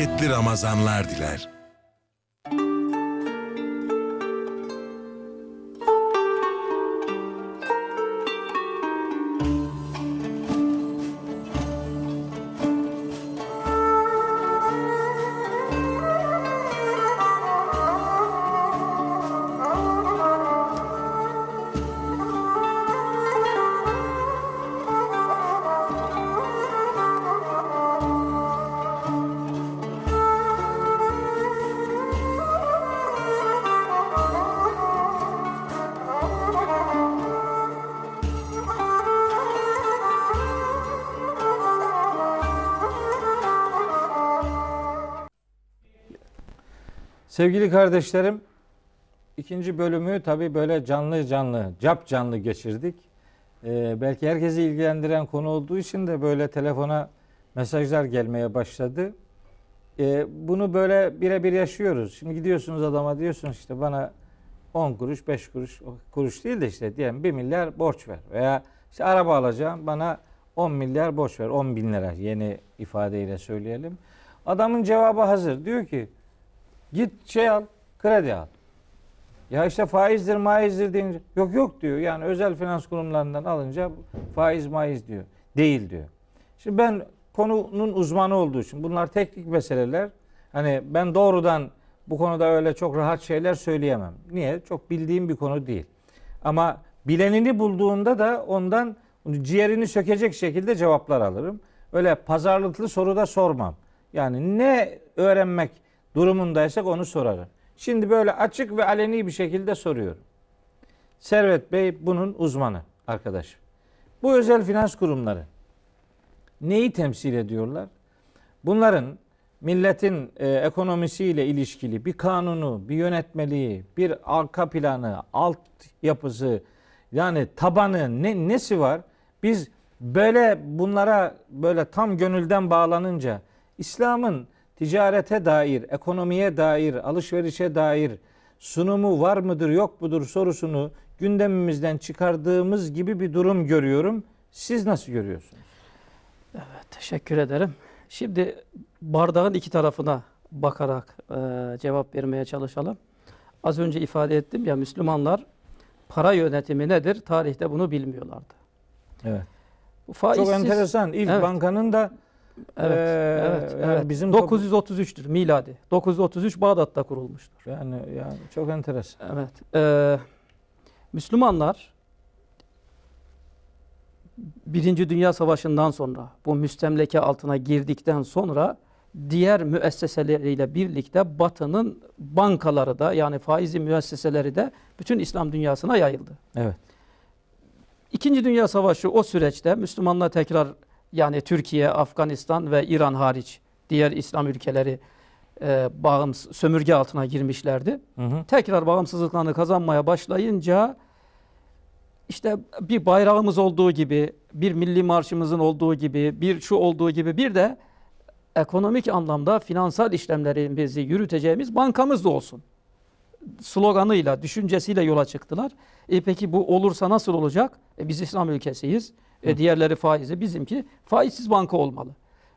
bereketli Ramazanlar diler. Sevgili kardeşlerim, ikinci bölümü tabii böyle canlı canlı, cap canlı geçirdik. Ee, belki herkesi ilgilendiren konu olduğu için de böyle telefona mesajlar gelmeye başladı. Ee, bunu böyle birebir yaşıyoruz. Şimdi gidiyorsunuz adama diyorsunuz işte bana 10 kuruş, 5 kuruş, kuruş değil de işte diyelim 1 milyar borç ver. Veya işte araba alacağım bana 10 milyar borç ver. 10 bin lira yeni ifadeyle söyleyelim. Adamın cevabı hazır. Diyor ki Git şey al, kredi al. Ya işte faizdir, maizdir deyince yok yok diyor. Yani özel finans kurumlarından alınca faiz maiz diyor. Değil diyor. Şimdi ben konunun uzmanı olduğu için bunlar teknik meseleler. Hani ben doğrudan bu konuda öyle çok rahat şeyler söyleyemem. Niye? Çok bildiğim bir konu değil. Ama bilenini bulduğunda da ondan ciğerini sökecek şekilde cevaplar alırım. Öyle pazarlıklı soru da sormam. Yani ne öğrenmek durumundaysak onu sorarım. Şimdi böyle açık ve aleni bir şekilde soruyorum. Servet Bey bunun uzmanı arkadaşım. Bu özel finans kurumları neyi temsil ediyorlar? Bunların milletin e, ekonomisiyle ilişkili bir kanunu, bir yönetmeliği, bir arka planı, alt yapısı, yani tabanı ne nesi var? Biz böyle bunlara böyle tam gönülden bağlanınca İslam'ın ticarete dair, ekonomiye dair, alışverişe dair sunumu var mıdır yok mudur sorusunu gündemimizden çıkardığımız gibi bir durum görüyorum. Siz nasıl görüyorsunuz? Teşekkür ederim. Şimdi bardağın iki tarafına bakarak e, cevap vermeye çalışalım. Az önce ifade ettim ya Müslümanlar para yönetimi nedir? Tarihte bunu bilmiyorlardı. Evet. Faizsiz, Çok enteresan. İlk Evet. bankanın da Evet, Ee, evet, yani evet. bizim 933'tür miladi. 933 Bağdat'ta kurulmuştur. yani yani çok enteresan. Evet. e, Müslümanlar Birinci Dünya Savaşı'ndan sonra bu müstemleke altına girdikten sonra diğer müesseseleriyle birlikte Batı'nın bankaları da yani faizi müesseseleri de bütün İslam dünyasına yayıldı. Evet. İkinci Dünya Savaşı o süreçte Müslümanlar tekrar yani Türkiye, Afganistan ve İran hariç diğer İslam ülkeleri e, bağımsız, sömürge altına girmişlerdi. Hı hı. Tekrar bağımsızlıklarını kazanmaya başlayınca işte bir bayrağımız olduğu gibi, bir milli marşımızın olduğu gibi, bir şu olduğu gibi bir de ekonomik anlamda finansal işlemlerimizi yürüteceğimiz bankamız da olsun. Sloganıyla, düşüncesiyle yola çıktılar. E peki bu olursa nasıl olacak? E biz İslam ülkesiyiz. E diğerleri faizi, bizimki faizsiz banka olmalı.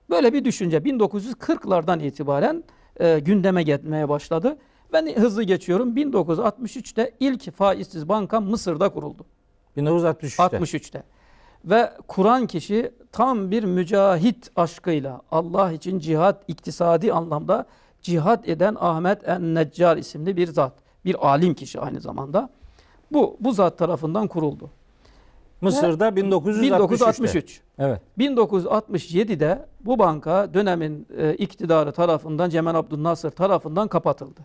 Böyle bir düşünce 1940'lardan itibaren e, gündeme gelmeye başladı. Ben hızlı geçiyorum. 1963'te ilk faizsiz banka Mısır'da kuruldu. 1963'te. 63'te. Ve kuran kişi tam bir mücahit aşkıyla Allah için cihat iktisadi anlamda cihat eden Ahmet en-Neccar isimli bir zat. Bir alim kişi aynı zamanda. Bu bu zat tarafından kuruldu. Mısır'da 1963'te. 1963. Evet. 1967'de bu banka dönemin e, iktidarı tarafından Cemal Abdülnasır tarafından kapatıldı.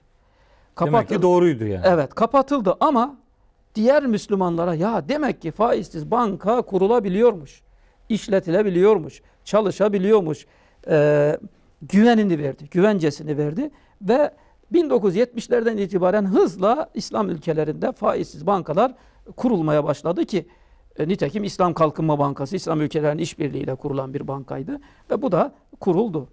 Demek ki doğruydu yani. Evet kapatıldı ama diğer Müslümanlara ya demek ki faizsiz banka kurulabiliyormuş, işletilebiliyormuş, çalışabiliyormuş e, güvenini verdi, güvencesini verdi ve 1970'lerden itibaren hızla İslam ülkelerinde faizsiz bankalar kurulmaya başladı ki e, nitekim İslam Kalkınma Bankası İslam ülkelerinin işbirliğiyle kurulan bir bankaydı ve bu da kuruldu.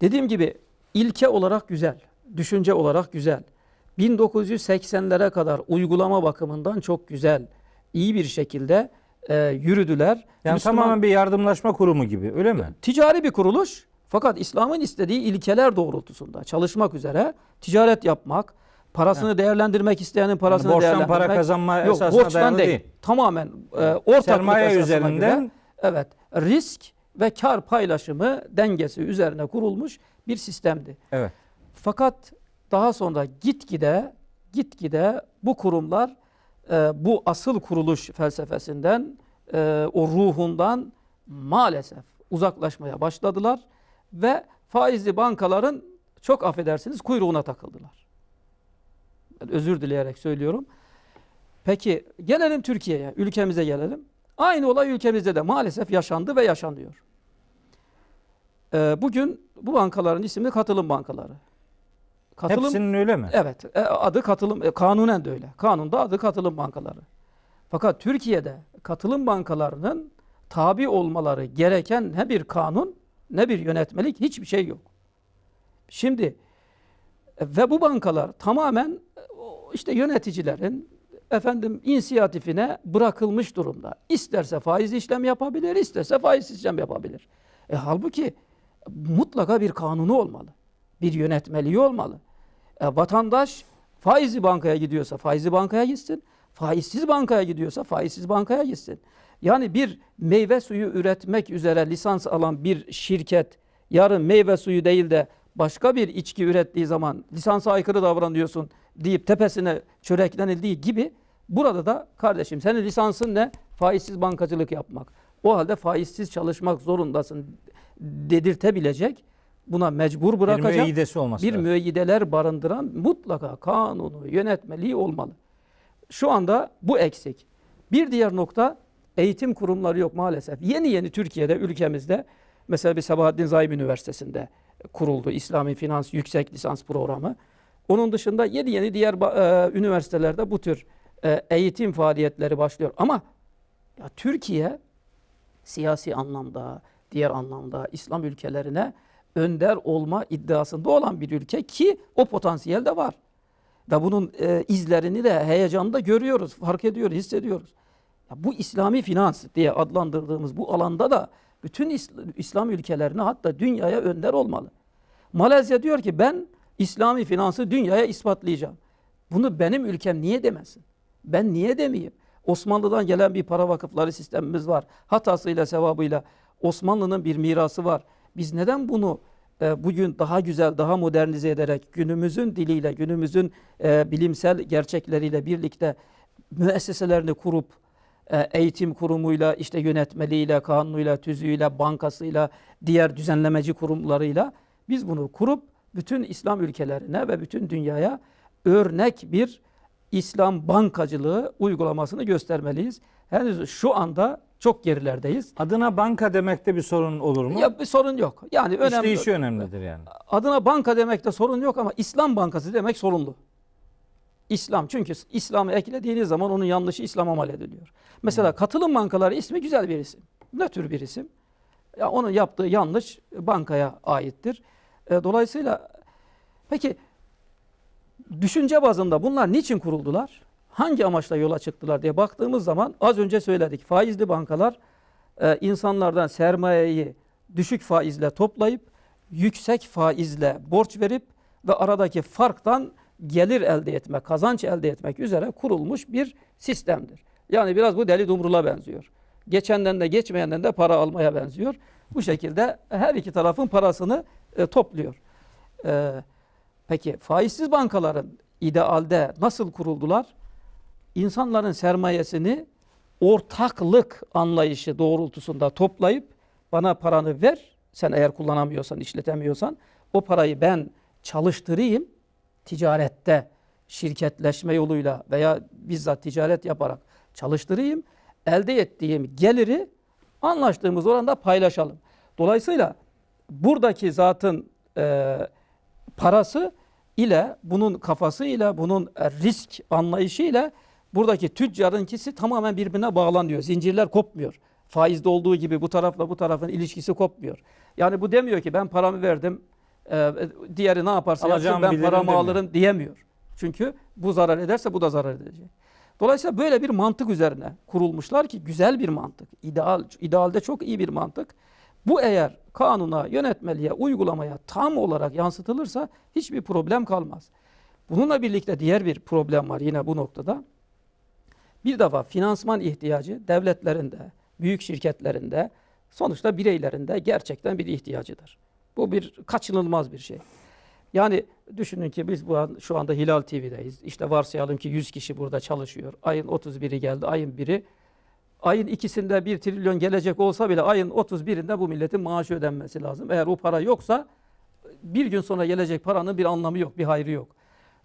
Dediğim gibi ilke olarak güzel, düşünce olarak güzel. 1980'lere kadar uygulama bakımından çok güzel, iyi bir şekilde e, yürüdüler. Yani Müslüman- tamamen bir yardımlaşma kurumu gibi öyle mi? ticari bir kuruluş Fakat İslam'ın istediği ilkeler doğrultusunda çalışmak üzere ticaret yapmak, parasını değerlendirmek isteyenin parasını Yani borçtan değerlendirmek. para kazanma Yok, esasına borçtan değil. değil. Tamamen e, ortaklık Sermaye üzerinden göre, evet risk ve kar paylaşımı dengesi üzerine kurulmuş bir sistemdi. evet. Fakat daha sonra gitgide gitgide bu kurumlar e, bu asıl kuruluş felsefesinden e, o ruhundan maalesef uzaklaşmaya başladılar ve faizli bankaların çok affedersiniz kuyruğuna takıldılar. Özür dileyerek söylüyorum. Peki gelelim Türkiye'ye, ülkemize gelelim. Aynı olay ülkemizde de maalesef yaşandı ve yaşanıyor. E, bugün bu bankaların ismi katılım bankaları. Katılım Hepsinin öyle mi? Evet, e, adı katılım, e, kanunen de öyle. Kanunda adı katılım bankaları. Fakat Türkiye'de katılım bankalarının tabi olmaları gereken ne bir kanun ne bir yönetmelik hiçbir şey yok. Şimdi e, ve bu bankalar tamamen işte yöneticilerin efendim inisiyatifine bırakılmış durumda. İsterse faiz işlem yapabilir, isterse faiz işlem yapabilir. E halbuki mutlaka bir kanunu olmalı. Bir yönetmeliği olmalı. E, vatandaş faizli bankaya gidiyorsa faizli bankaya gitsin. Faizsiz bankaya gidiyorsa faizsiz bankaya gitsin. Yani bir meyve suyu üretmek üzere lisans alan bir şirket yarın meyve suyu değil de başka bir içki ürettiği zaman lisansa aykırı davranıyorsun deyip tepesine çöreklenildiği gibi burada da kardeşim senin lisansın ne? Faizsiz bankacılık yapmak. O halde faizsiz çalışmak zorundasın dedirtebilecek buna mecbur Bir bırakacak müeyyidesi olması bir müeyyideler barındıran mutlaka kanunu, yönetmeliği olmalı. Şu anda bu eksik. Bir diğer nokta eğitim kurumları yok maalesef. Yeni yeni Türkiye'de, ülkemizde mesela bir Sabahattin Zaim Üniversitesi'nde kuruldu İslami Finans Yüksek Lisans Programı. Onun dışında yeni yeni diğer e, üniversitelerde bu tür e, eğitim faaliyetleri başlıyor. Ama ya Türkiye siyasi anlamda, diğer anlamda İslam ülkelerine önder olma iddiasında olan bir ülke ki o potansiyel de var. Ve bunun e, izlerini de heyecanını da görüyoruz, fark ediyoruz, hissediyoruz. Ya bu İslami finans diye adlandırdığımız bu alanda da bütün İsl- İslam ülkelerine hatta dünyaya önder olmalı. Malezya diyor ki ben İslami finansı dünyaya ispatlayacağım. Bunu benim ülkem niye demesin? Ben niye demeyeyim? Osmanlı'dan gelen bir para vakıfları sistemimiz var. Hatasıyla sevabıyla Osmanlı'nın bir mirası var. Biz neden bunu e, bugün daha güzel, daha modernize ederek günümüzün diliyle, günümüzün e, bilimsel gerçekleriyle birlikte müesseselerini kurup e, eğitim kurumuyla, işte yönetmeliğiyle, kanunuyla, tüzüğüyle, bankasıyla, diğer düzenlemeci kurumlarıyla biz bunu kurup bütün İslam ülkelerine ve bütün dünyaya örnek bir İslam bankacılığı uygulamasını göstermeliyiz. Henüz şu anda çok gerilerdeyiz. Adına banka demekte bir sorun olur mu? Ya bir sorun yok. Yani önemli. İşleyişi önemlidir yani. Adına banka demekte sorun yok ama İslam bankası demek sorunlu. İslam çünkü İslam'ı eklediğiniz zaman onun yanlışı İslam'a mal ediliyor. Mesela katılım bankaları ismi güzel bir isim. Nötr bir isim. Ya onun yaptığı yanlış bankaya aittir. E, dolayısıyla peki düşünce bazında bunlar niçin kuruldular? Hangi amaçla yola çıktılar diye baktığımız zaman az önce söyledik. Faizli bankalar e, insanlardan sermayeyi düşük faizle toplayıp yüksek faizle borç verip ve aradaki farktan gelir elde etme, kazanç elde etmek üzere kurulmuş bir sistemdir. Yani biraz bu deli dumrula benziyor. Geçenden de geçmeyenden de para almaya benziyor. Bu şekilde her iki tarafın parasını e, topluyor. E, peki faizsiz bankaların idealde nasıl kuruldular? İnsanların sermayesini ortaklık anlayışı doğrultusunda toplayıp bana paranı ver. Sen eğer kullanamıyorsan, işletemiyorsan o parayı ben çalıştırayım ticarette şirketleşme yoluyla veya bizzat ticaret yaparak çalıştırayım. Elde ettiğim geliri anlaştığımız oranda paylaşalım. Dolayısıyla buradaki zatın e, parası ile bunun kafası ile bunun risk anlayışı ile buradaki tüccarınkisi tamamen birbirine bağlanıyor. Zincirler kopmuyor. Faizde olduğu gibi bu tarafla bu tarafın ilişkisi kopmuyor. Yani bu demiyor ki ben paramı verdim e, diğeri ne yaparsa Alacağım yapsın ben paramı demiyor. alırım diyemiyor. Çünkü bu zarar ederse bu da zarar edecek. Dolayısıyla böyle bir mantık üzerine kurulmuşlar ki güzel bir mantık. İdeal, idealde çok iyi bir mantık. Bu eğer kanuna, yönetmeliğe, uygulamaya tam olarak yansıtılırsa hiçbir problem kalmaz. Bununla birlikte diğer bir problem var yine bu noktada. Bir defa finansman ihtiyacı devletlerinde, büyük şirketlerinde, sonuçta bireylerinde gerçekten bir ihtiyacıdır. Bu bir kaçınılmaz bir şey. Yani düşünün ki biz bu an, şu anda Hilal TV'deyiz. İşte varsayalım ki 100 kişi burada çalışıyor. Ayın 31'i geldi, ayın 1'i. Ayın ikisinde 1 trilyon gelecek olsa bile ayın 31'inde bu milletin maaşı ödenmesi lazım. Eğer o para yoksa bir gün sonra gelecek paranın bir anlamı yok, bir hayrı yok.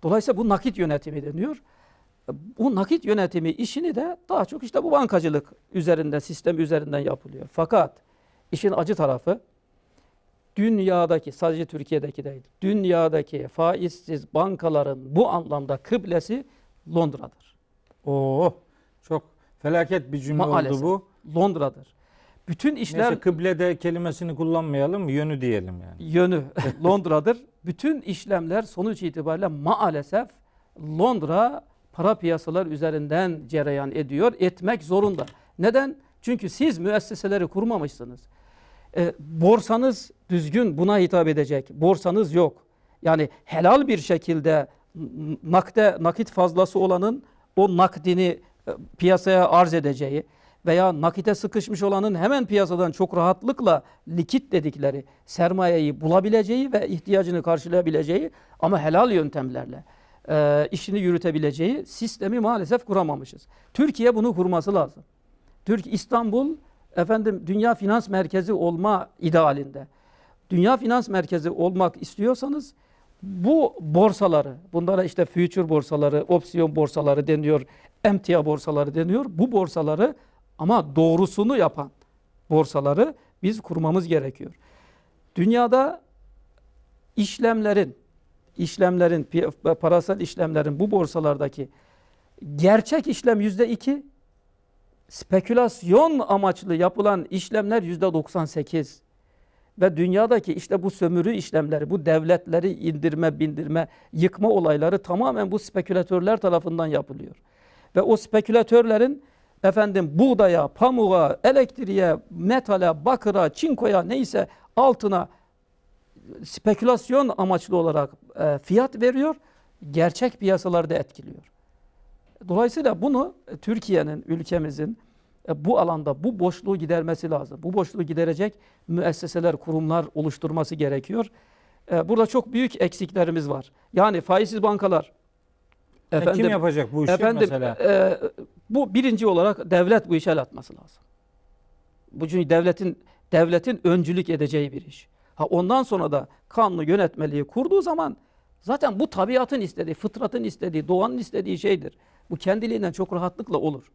Dolayısıyla bu nakit yönetimi deniyor. Bu nakit yönetimi işini de daha çok işte bu bankacılık üzerinden, sistem üzerinden yapılıyor. Fakat işin acı tarafı dünyadaki, sadece Türkiye'deki değil, dünyadaki faizsiz bankaların bu anlamda kıblesi Londra'dır. Oo, felaket bir cümle Maalesef. oldu bu. Londra'dır. Bütün işler Neyse kıblede kelimesini kullanmayalım, yönü diyelim yani. yönü Londra'dır. Bütün işlemler sonuç itibariyle maalesef Londra para piyasalar üzerinden cereyan ediyor, etmek zorunda. Neden? Çünkü siz müesseseleri kurmamışsınız. E, borsanız düzgün buna hitap edecek. Borsanız yok. Yani helal bir şekilde nakde nakit fazlası olanın o nakdini piyasaya arz edeceği veya nakite sıkışmış olanın hemen piyasadan çok rahatlıkla likit dedikleri sermayeyi bulabileceği ve ihtiyacını karşılayabileceği ama helal yöntemlerle e, işini yürütebileceği sistemi maalesef kuramamışız. Türkiye bunu kurması lazım. Türk İstanbul efendim dünya finans merkezi olma idealinde. Dünya finans merkezi olmak istiyorsanız bu borsaları, bunlara işte future borsaları, opsiyon borsaları deniyor, emtia borsaları deniyor. Bu borsaları ama doğrusunu yapan borsaları biz kurmamız gerekiyor. Dünyada işlemlerin, işlemlerin, parasal işlemlerin bu borsalardaki gerçek işlem yüzde iki, spekülasyon amaçlı yapılan işlemler yüzde 98 ve dünyadaki işte bu sömürü işlemleri, bu devletleri indirme, bindirme, yıkma olayları tamamen bu spekülatörler tarafından yapılıyor. Ve o spekülatörlerin efendim buğdaya, pamuğa, elektriğe, metale, bakıra, çinkoya neyse altına spekülasyon amaçlı olarak e, fiyat veriyor, gerçek piyasalarda etkiliyor. Dolayısıyla bunu e, Türkiye'nin, ülkemizin e, bu alanda bu boşluğu gidermesi lazım. Bu boşluğu giderecek müesseseler, kurumlar oluşturması gerekiyor. E, Burada çok büyük eksiklerimiz var. Yani faizsiz bankalar, E, kim yapacak bu işi efendim, mesela? e, bu birinci olarak devlet bu işe el atması lazım. Bu çünkü devletin devletin öncülük edeceği bir iş. Ha ondan sonra da kanunu yönetmeliği kurduğu zaman zaten bu tabiatın istediği, fıtratın istediği, doğanın istediği şeydir. Bu kendiliğinden çok rahatlıkla olur.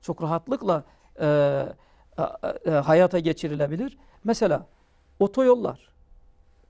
Çok rahatlıkla e, e, e, hayata geçirilebilir. Mesela otoyollar,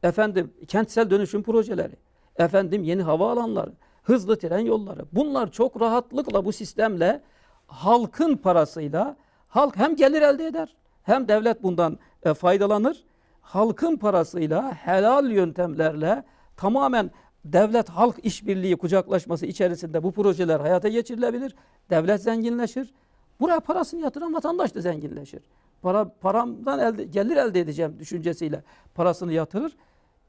efendim kentsel dönüşüm projeleri, efendim yeni havaalanları, hızlı tren yolları. Bunlar çok rahatlıkla bu sistemle halkın parasıyla halk hem gelir elde eder hem devlet bundan e, faydalanır. Halkın parasıyla helal yöntemlerle tamamen devlet halk işbirliği kucaklaşması içerisinde bu projeler hayata geçirilebilir. Devlet zenginleşir. Buraya parasını yatıran vatandaş da zenginleşir. Para paramdan elde, gelir elde edeceğim düşüncesiyle parasını yatırır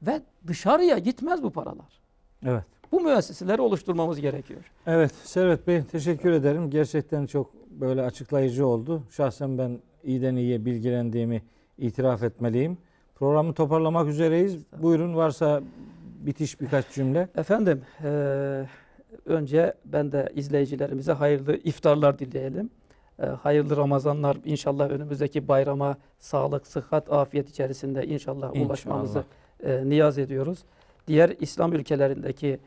ve dışarıya gitmez bu paralar. Evet. Bu müesseseleri oluşturmamız gerekiyor. Evet Servet Bey teşekkür ederim. Gerçekten çok böyle açıklayıcı oldu. Şahsen ben iyiden iyiye bilgilendiğimi itiraf etmeliyim. Programı toparlamak üzereyiz. Buyurun varsa bitiş birkaç cümle. Efendim, eee, önce ben de izleyicilerimize hayırlı iftarlar dileyelim. Eee, hayırlı Ramazanlar inşallah önümüzdeki bayrama sağlık, sıhhat, afiyet içerisinde inşallah, İnşallah. ulaşmamızı eee, niyaz ediyoruz. Diğer İslam ülkelerindeki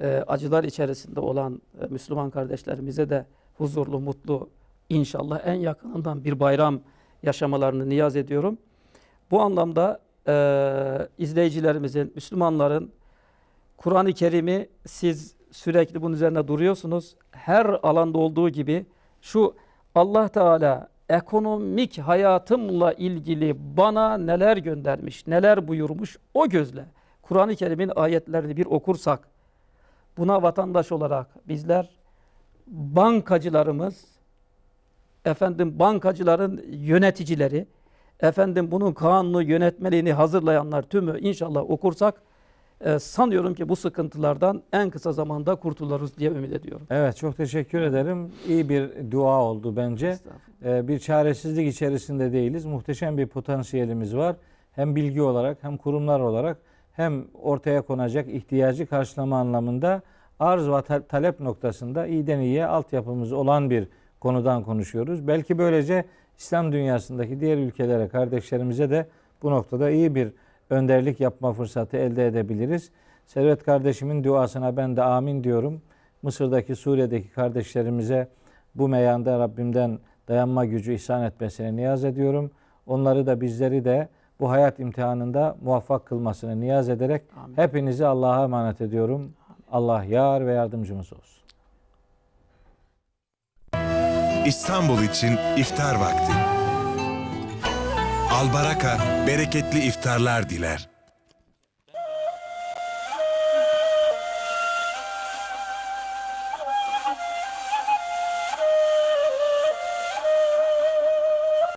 eee, acılar içerisinde olan eee, Müslüman kardeşlerimize de huzurlu, mutlu inşallah en yakınından bir bayram yaşamalarını niyaz ediyorum. Bu anlamda eee, izleyicilerimizin, Müslümanların Kur'an-ı Kerim'i siz sürekli bunun üzerine duruyorsunuz. Her alanda olduğu gibi şu Allah Teala ekonomik hayatımla ilgili bana neler göndermiş, neler buyurmuş o gözle Kur'an-ı Kerim'in ayetlerini bir okursak buna vatandaş olarak bizler bankacılarımız efendim bankacıların yöneticileri efendim bunun kanunu, yönetmeliğini hazırlayanlar tümü inşallah okursak e, sanıyorum ki bu sıkıntılardan en kısa zamanda kurtuluruz diye ümit ediyorum. Evet çok teşekkür ederim. İyi bir dua oldu bence. Ee, bir çaresizlik içerisinde değiliz. Muhteşem bir potansiyelimiz var. Hem bilgi olarak hem kurumlar olarak hem ortaya konacak ihtiyacı karşılama anlamında arz ve ta- talep noktasında iyiden iyiye altyapımız olan bir konudan konuşuyoruz. Belki böylece İslam dünyasındaki diğer ülkelere, kardeşlerimize de bu noktada iyi bir önderlik yapma fırsatı elde edebiliriz. Servet kardeşimin duasına ben de amin diyorum. Mısır'daki, Suriye'deki kardeşlerimize bu meyanda Rabbimden dayanma gücü ihsan etmesine niyaz ediyorum. Onları da bizleri de bu hayat imtihanında muvaffak kılmasını niyaz ederek Amin. hepinizi Allah'a emanet ediyorum. Allah yar ve yardımcımız olsun. İstanbul için iftar vakti. Albaraka bereketli iftarlar diler.